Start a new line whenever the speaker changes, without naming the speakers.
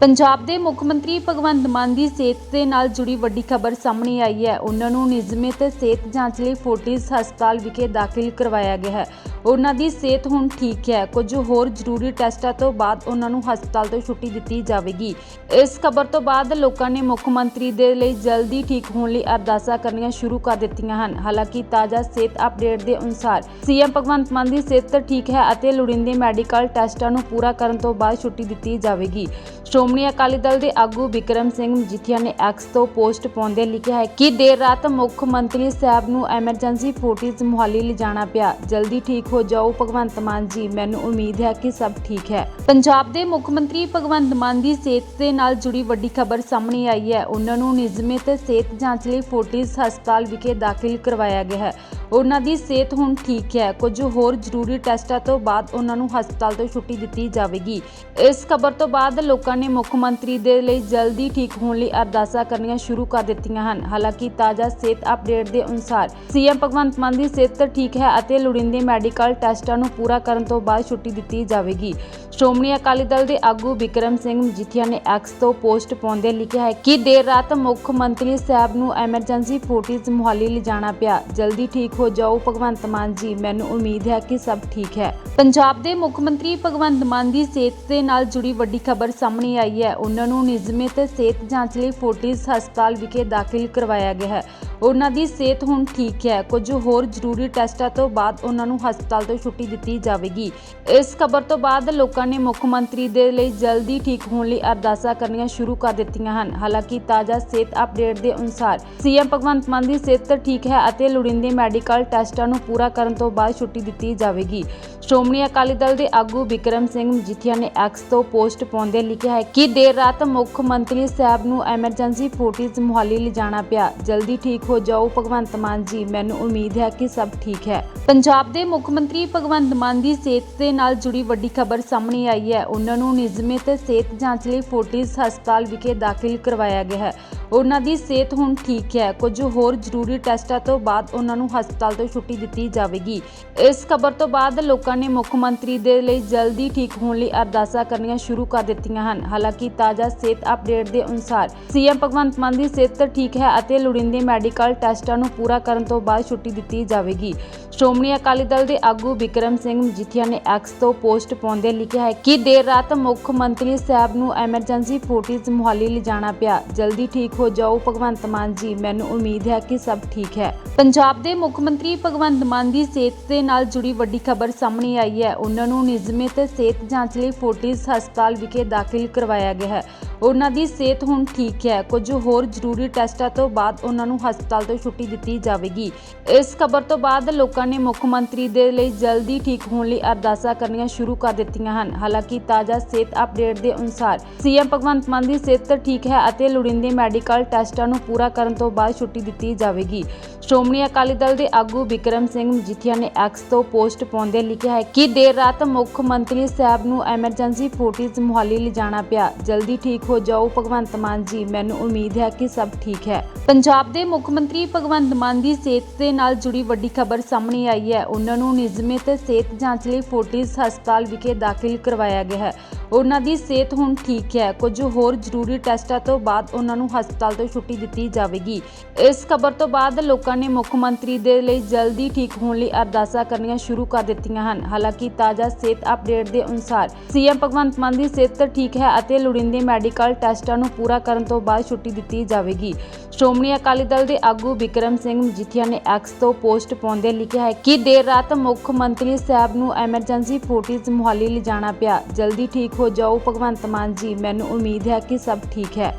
ਪੰਜਾਬ ਦੇ ਮੁੱਖ ਮੰਤਰੀ ਭਗਵੰਤ ਮਾਨ ਦੀ ਸਿਹਤ ਦੇ ਨਾਲ ਜੁੜੀ ਵੱਡੀ ਖਬਰ ਸਾਹਮਣੇ ਆਈ ਹੈ। ਉਹਨਾਂ ਨੂੰ ਨਿਯਮਿਤ ਸਿਹਤ ਜਾਂਚ ਲਈ ਫੋਰਟਿਸ ਹਸਪਤਾਲ ਵਿਖੇ ਦਾਖਲ ਕਰਵਾਇਆ ਗਿਆ ਹੈ। ਉਹਨਾਂ ਦੀ ਸਿਹਤ ਹੁਣ ਠੀਕ ਹੈ। ਕੁਝ ਹੋਰ ਜ਼ਰੂਰੀ ਟੈਸਟਾਂ ਤੋਂ ਬਾਅਦ ਉਹਨਾਂ ਨੂੰ ਹਸਪਤਾਲ ਤੋਂ ਛੁੱਟੀ ਦਿੱਤੀ ਜਾਵੇਗੀ। ਇਸ ਖਬਰ ਤੋਂ ਬਾਅਦ ਲੋਕਾਂ ਨੇ ਮੁੱਖ ਮੰਤਰੀ ਦੇ ਲਈ ਜਲਦੀ ਠੀਕ ਹੋਣ ਲਈ ਅਰਦਾਸਾਂ ਕਰਨੀਆਂ ਸ਼ੁਰੂ ਕਰ ਦਿੱਤੀਆਂ ਹਨ। ਹਾਲਾਂਕਿ ਤਾਜ਼ਾ ਸਿਹਤ ਅਪਡੇਟ ਦੇ ਅਨੁਸਾਰ ਸੀਐਮ ਭਗਵੰਤ ਮਾਨ ਦੀ ਸਿਹਤ ਠੀਕ ਹੈ ਅਤੇ ਲੋੜੀਂਦੇ ਮੈਡੀਕਲ ਟੈਸਟਾਂ ਨੂੰ ਪੂਰਾ ਕਰਨ ਤੋਂ ਬਾਅਦ ਛੁੱਟੀ ਦਿੱਤੀ ਜਾਵੇਗੀ। ਸ਼੍ਰੋਮਣੀ ਅਕਾਲੀ ਦਲ ਦੇ ਆਗੂ ਵਿਕਰਮ ਸਿੰਘ ਮਜੀਠੀਆ ਨੇ ਐਕਸ ਤੋਂ ਪੋਸਟ ਪਾਉਂਦੇ ਲਿਖਿਆ ਹੈ ਕਿ ਦੇਰ ਰਾਤ ਮੁੱਖ ਮੰਤਰੀ ਸਾਹਿਬ ਨੂੰ ਐਮਰਜੈਂਸੀ ਫੋਰਟਿਸ ਮੁਹਾਲੀ ਲਿਜਾਣਾ ਪਿਆ। ਜਲਦੀ ਠੀਕ ਹੋ ਜਾਓ। ਭਗਵੰਤ ਮਾਨ ਜੀ, ਮੈਨੂੰ ਉਮੀਦ ਹੈ ਕਿ ਸਭ ਠੀਕ ਹੈ। ਪੰਜਾਬ ਦੇ ਮੁੱਖ ਮੰਤਰੀ ਭਗਵੰਤ ਮਾਨ ਦੀ ਸਿਹਤ ਦੇ ਨਾਲ ਜੁੜੀ ਵੱਡੀ ਖਬਰ ਸਾਹਮਣੇ ਆਈ ਹੈ। ਉਹਨਾਂ ਨੂੰ ਨਿਯਮਿਤ ਸਿਹਤ ਜਾਂਚ ਲਈ ਫੋਰਟਿਸ ਹਸਪਤਾਲ ਵਿਖੇ ਦਾਖਲ ਕਰਵਾਇਆ ਗਿਆ ਹੈ। ਉਹਨਾਂ ਦੀ ਸਿਹਤ ਹੁਣ ਠੀਕ ਹੈ। ਕੁਝ ਹੋਰ ਜ਼ਰੂਰੀ ਟੈਸਟਾਂ ਤੋਂ ਬਾਅਦ ਉਹਨਾਂ ਨੂੰ ਹਸਪਤਾਲ ਤੋਂ ਛੁੱਟੀ ਦਿੱਤੀ ਜਾਵੇਗੀ। ਇਸ ਖਬਰ ਤੋਂ ਬਾਅਦ ਲੋਕਾਂ ਨੇ ਮੁੱਖ ਮੰਤਰੀ ਦੇ ਲਈ ਜਲਦੀ ਠੀਕ ਹੋਣ ਲਈ ਅਰਦਾਸਾਂ ਕਰਨੀਆਂ ਸ਼ੁਰੂ ਕਰ ਦਿੱਤੀਆਂ ਹਨ। ਹਾਲਾਂਕਿ ਤਾਜ਼ਾ ਸਿਹਤ ਅਪਡੇਟ ਦੇ ਅਨੁਸਾਰ ਸੀਐਮ ਭਗਵੰਤ ਮਾਨ ਦੀ ਸਿਹਤ ਠੀਕ ਹੈ ਅਤੇ ਲੋੜੀਂਦੇ ਮੈਡੀਕਲ ਟੈਸਟਾਂ ਨੂੰ ਪੂਰਾ ਕਰਨ ਤੋਂ ਬਾਅਦ ਛੁੱਟੀ ਦਿੱਤੀ ਜਾਵੇਗੀ। ਸ਼੍ਰੋਮਣੀ ਅਕਾਲੀ ਦਲ ਦੇ ਆਗੂ ਵਿਕਰਮ ਸਿੰਘ ਮਜੀਠੀਆ ਨੇ ਐਕਸ ਤੋਂ ਪੋਸਟ ਪਾਉਂਦੇ ਲਿਖਿਆ ਹੈ ਕਿ ਦੇਰ ਰਾਤ ਮੁੱਖ ਮੰਤਰੀ ਸਾਹਿਬ ਨੂੰ ਐਮਰਜੈਂਸੀ ਫੋਰਟਿਸ ਮੁਹਾਲੀ ਲਿਜਾਣਾ ਪਿਆ। ਜਲਦੀ ਠੀਕ ਹੋ ਜਾਓ, ਭਗਵੰਤ ਮਾਨ ਜੀ। ਮੈਨੂੰ ਉਮੀਦ ਹੈ ਕਿ ਸਭ ਠੀਕ ਹੈ। ਪੰਜਾਬ ਦੇ ਮੁੱਖ ਮੰਤਰੀ ਭਗਵੰਤ ਮਾਨ ਦੀ ਸਿਹਤ ਦੇ ਨਾਲ ਜੁੜੀ ਵੱਡੀ ਖਬਰ ਸਾਹਮਣੇ ਆਈ ਹੈ। ਉਹਨਾਂ ਨੂੰ ਨਿਯਮਿਤ ਸਿਹਤ ਜਾਂਚ ਲਈ ਫੋਰਟਿਸ ਹਸਪਤਾਲ ਵਿਖੇ ਦਾਖਲ ਕਰਵਾਇਆ ਗਿਆ ਹੈ। ਉਹਨਾਂ ਦੀ ਸਿਹਤ ਹੁਣ ਠੀਕ ਹੈ। ਕੁਝ ਹੋਰ ਜ਼ਰੂਰੀ ਟੈਸਟਾਂ ਤੋਂ ਬਾਅਦ ਉਹਨਾਂ ਨੂੰ ਹਸਪਤਾਲ ਤੋਂ ਛੁੱਟੀ ਦਿੱਤੀ ਜਾਵੇਗੀ। ਇਸ ਖਬਰ ਤੋਂ ਬਾਅਦ ਲੋਕਾਂ ਨੇ ਮੁੱਖ ਮੰਤਰੀ ਦੇ ਲਈ ਜਲਦੀ ਠੀਕ ਹੋਣ ਲਈ ਅਰਦਾਸਾਂ ਕਰਨੀਆਂ ਸ਼ੁਰੂ ਕਰ ਦਿੱਤੀਆਂ ਹਨ। ਹਾਲਾਂਕਿ ਤਾਜ਼ਾ ਸਿਹਤ ਅਪਡੇਟ ਦੇ ਅਨੁਸਾਰ ਸੀਐਮ ਭਗਵੰਤ ਮਾਨ ਦੀ ਸਿਹਤ ਠੀਕ ਹੈ ਅਤੇ ਲੋੜੀਂਦੇ ਮੈਡੀਕਲ ਟੈਸਟਾਂ ਨੂੰ ਪੂਰਾ ਕਰਨ ਤੋਂ ਬਾਅਦ ਛੁੱਟੀ ਦਿੱਤੀ ਜਾਵੇਗੀ। ਸ਼੍ਰੋਮਣੀ ਅਕਾਲੀ ਦਲ ਦੇ ਆਗੂ ਵਿਕਰਮ ਸਿੰਘ ਮਜੀਠੀਆ ਨੇ ਐਕਸ ਤੋਂ ਪੋਸਟ ਪਾਉਂਦੇ ਲਿਖਿਆ ਹੈ ਕਿ ਦੇਰ ਰਾਤ ਮੁੱਖ ਮੰਤਰੀ ਸਾਹਿਬ ਨੂੰ ਐਮਰਜੈਂਸੀ ਫੋਰਟਿਸ ਮੁਹਾਲੀ ਲਿਜਾਣਾ ਪਿਆ। ਜਲਦੀ ਠੀਕ ਹੋ ਜਾਓ, ਭਗਵੰਤ ਮਾਨ ਜੀ। ਮੈਨੂੰ ਉਮੀਦ ਹੈ ਕਿ ਸਭ ਠੀਕ ਹੈ। ਪੰਜਾਬ ਦੇ ਮੁੱਖ ਮੰਤਰੀ ਭਗਵੰਤ ਮਾਨ ਦੀ ਸਿਹਤ ਦੇ ਨਾਲ ਜੁੜੀ ਵੱਡੀ ਖਬਰ ਸਾਹਮਣੇ ਆਈ ਹੈ। ਉਹਨਾਂ ਨੂੰ ਨਿਯਮਿਤ ਸਿਹਤ ਜਾਂਚ ਲਈ ਫੋਰਟਿਸ ਹਸਪਤਾਲ ਵਿਖੇ ਦਾਖਲ ਕਰਵਾਇਆ ਗਿਆ ਹੈ। ਉਹਨਾਂ ਦੀ ਸਿਹਤ ਹੁਣ ਠੀਕ ਹੈ। ਕੁਝ ਹੋਰ ਜ਼ਰੂਰੀ ਟੈਸਟਾਂ ਤੋਂ ਬਾਅਦ ਉਹਨਾਂ ਨੂੰ ਹਸਪਤਾਲ ਤੋਂ ਛੁੱਟੀ ਦਿੱਤੀ ਜਾਵੇਗੀ। ਇਸ ਖਬਰ ਤੋਂ ਬਾਅਦ ਲੋਕਾਂ ਨੇ ਮੁੱਖ ਮੰਤਰੀ ਦੇ ਲਈ ਜਲਦੀ ਠੀਕ ਹੋਣ ਲਈ ਅਰਦਾਸਾਂ ਕਰਨੀਆਂ ਸ਼ੁਰੂ ਕਰ ਦਿੱਤੀਆਂ ਹਨ। ਹਾਲਾਂਕਿ ਤਾਜ਼ਾ ਸਿਹਤ ਅਪਡੇਟ ਦੇ ਅਨੁਸਾਰ ਸੀਐਮ ਭਗਵੰਤ ਮਾਨ ਦੀ ਸਿਹਤ ਠੀਕ ਹੈ ਅਤੇ ਲੋੜੀਂਦੇ ਮੈਡੀਕਲ ਟੈਸਟਾਂ ਨੂੰ ਪੂਰਾ ਕਰਨ ਤੋਂ ਬਾਅਦ ਛੁੱਟੀ ਦਿੱਤੀ ਜਾਵੇਗੀ। ਸ਼੍ਰੋਮਣੀ ਅਕਾਲੀ ਦਲ ਦੇ ਆਗੂ ਵਿਕਰਮ ਸਿੰਘ ਮਜੀਠੀਆ ਨੇ ਐਕਸ ਤੋਂ ਪੋਸਟ ਪਾਉਂਦੇ ਲਿਖਿਆ ਹੈ ਕਿ ਦੇਰ ਰਾਤ ਮੁੱਖ ਮੰਤਰੀ ਸਾਹਿਬ ਨੂੰ ਐਮਰਜੈਂਸੀ ਫੋਰਟਿਸ ਮੁਹਾਲੀ ਲਿਜਾਣਾ ਪਿਆ। ਜਲਦੀ ਠੀਕ ਹੋ ਜਾਓ, ਭਗਵੰਤ ਮਾਨ ਜੀ। ਮੈਨੂੰ ਉਮੀਦ ਹੈ ਕਿ ਸਭ ਠੀਕ ਹੈ। ਪੰਜਾਬ ਦੇ ਮੁੱਖ ਮੰਤਰੀ ਭਗਵੰਤ ਮਾਨ ਦੀ ਸਿਹਤ ਦੇ ਨਾਲ ਜੁੜੀ ਵੱਡੀ ਖਬਰ ਸਾਹਮਣੇ ਆਈ ਹੈ। ਉਹਨਾਂ ਨੂੰ ਨਿਯਮਿਤ ਸਿਹਤ ਜਾਂਚ ਲਈ ਫੋਰਟਿਸ ਹਸਪਤਾਲ ਵਿਖੇ ਦਾਖਲ ਕਰਵਾਇਆ ਗਿਆ ਹੈ। ਉਹਨਾਂ ਦੀ ਸਿਹਤ ਹੁਣ ਠੀਕ ਹੈ। ਕੁਝ ਹੋਰ ਜ਼ਰੂਰੀ ਟੈਸਟਾਂ ਤੋਂ ਬਾਅਦ ਉਹਨਾਂ ਨੂੰ ਹਸਪਤਾਲ ਤੋਂ ਛੁੱਟੀ ਦਿੱਤੀ ਜਾਵੇਗੀ। ਇਸ ਖਬਰ ਤੋਂ ਬਾਅਦ ਲੋਕਾਂ ਨੇ ਮੁੱਖ ਮੰਤਰੀ ਦੇ ਲਈ ਜਲਦੀ ਠੀਕ ਹੋਣ ਲਈ ਅਰਦਾਸਾਂ ਕਰਨੀਆਂ ਸ਼ੁਰੂ ਕਰ ਦਿੱਤੀਆਂ ਹਨ। ਹਾਲਾਂਕਿ ਤਾਜ਼ਾ ਸਿਹਤ ਅਪਡੇਟ ਦੇ ਅਨੁਸਾਰ ਸੀਐਮ ਭਗਵੰਤ ਮਾਨ ਦੀ ਸਿਹਤ ਠੀਕ ਹੈ ਅਤੇ ਲੋੜੀਂਦੇ ਮੈਡੀਕਲ ਟੈਸਟਾਂ ਨੂੰ ਪੂਰਾ ਕਰਨ ਤੋਂ ਬਾਅਦ ਛੁੱਟੀ ਦਿੱਤੀ ਜਾਵੇਗੀ। ਸ਼੍ਰੋਮਣੀ ਅਕਾਲੀ ਦਲ ਦੇ ਆਗੂ ਵਿਕਰਮ ਸਿੰਘ ਮਜੀਠੀਆ ਨੇ ਐਕਸ ਤੋਂ ਪੋਸਟ ਪਾਉਂਦੇ ਲਿਖਿਆ ਹੈ ਕਿ ਦੇਰ ਰਾਤ ਮੁੱਖ ਮੰਤਰੀ ਸਾਹਿਬ ਨੂੰ ਐਮਰਜੈਂਸੀ ਫੋਰਟਿਸ ਮੁਹਾਲੀ ਲਿਜਾਣਾ ਪਿਆ। ਜਲਦੀ ਠੀਕ ਹੋ ਜਾਓ। ਭਗਵੰਤ ਮਾਨ ਜੀ, ਮੈਨੂੰ ਉਮੀਦ ਹੈ ਕਿ ਸਭ ਠੀਕ ਹੈ। ਪੰਜਾਬ ਦੇ ਮੁੱਖ ਮੰਤਰੀ ਭਗਵੰਤ ਮਾਨ ਦੀ ਸਿਹਤ ਦੇ ਨਾਲ ਜੁੜੀ ਵੱਡੀ ਖਬਰ ਸਾਹਮਣੇ ਆਈ ਹੈ। ਉਹਨਾਂ ਨੂੰ ਨਿਯਮਿਤ ਸਿਹਤ ਜਾਂਚ ਲਈ ਫੋਰਟਿਸ ਹਸਪਤਾਲ ਵਿਖੇ ਦਾਖਲ ਕਰਵਾਇਆ ਗਿਆ ਹੈ। ਉਹਨਾਂ ਦੀ ਸਿਹਤ ਹੁਣ ਠੀਕ ਹੈ। ਕੁਝ ਹੋਰ ਜ਼ਰੂਰੀ ਟੈਸਟਾਂ ਤੋਂ ਬਾਅਦ ਉਹਨਾਂ ਨੂੰ ਹਸਪਤਾਲ ਤੋਂ ਛੁੱਟੀ ਦਿੱਤੀ ਜਾਵੇਗੀ। ਇਸ ਖਬਰ ਤੋਂ ਬਾਅਦ ਲੋਕਾਂ ਨੇ ਮੁੱਖ ਮੰਤਰੀ ਦੇ ਲਈ ਜਲਦੀ ਠੀਕ ਹੋਣ ਲਈ ਅਰਦਾਸਾਂ ਕਰਨੀਆਂ ਸ਼ੁਰੂ ਕਰ ਦਿੱਤੀਆਂ ਹਨ। ਹਾਲਾਂਕਿ ਤਾਜ਼ਾ ਸਿਹਤ ਅਪਡੇਟ ਦੇ ਅਨੁਸਾਰ ਸੀਐਮ ਭਗਵੰਤ ਮਾਨ ਦੀ ਸਿਹਤ ਠੀਕ ਹੈ ਅਤੇ ਲੋੜੀਂਦੇ ਮੈਡੀਕਲ ਟੈਸਟਾਂ ਨੂੰ ਪੂਰਾ ਕਰਨ ਤੋਂ ਬਾਅਦ ਛੁੱਟੀ ਦਿੱਤੀ ਜਾਵੇਗੀ। ਸ਼੍ਰੋਮਣੀ ਅਕਾਲੀ ਦਲ ਦੇ ਆਗੂ ਵਿਕਰਮ ਸਿੰਘ ਮਜੀਠੀਆ ਨੇ ਐਕਸ ਤੋਂ ਪੋਸਟ ਪਾਉਂਦੇ ਲਿਖਿਆ ਹੈ ਕਿ ਦੇਰ ਰਾਤ ਮੁੱਖ ਮੰਤਰੀ ਸਾਹਿਬ ਨੂੰ ਐਮਰਜੈਂਸੀ ਫੋਰਟਿਸ ਮੁਹਾਲੀ ਲਿਜਾਣਾ ਪਿਆ। ਜਲਦੀ ਠੀਕ ਹੋ ਜਾਓ, ਭਗਵੰਤ ਮਾਨ ਜੀ। ਮੈਨੂੰ ਉਮੀਦ ਹੈ ਕਿ ਸਭ ਠੀਕ ਹੈ।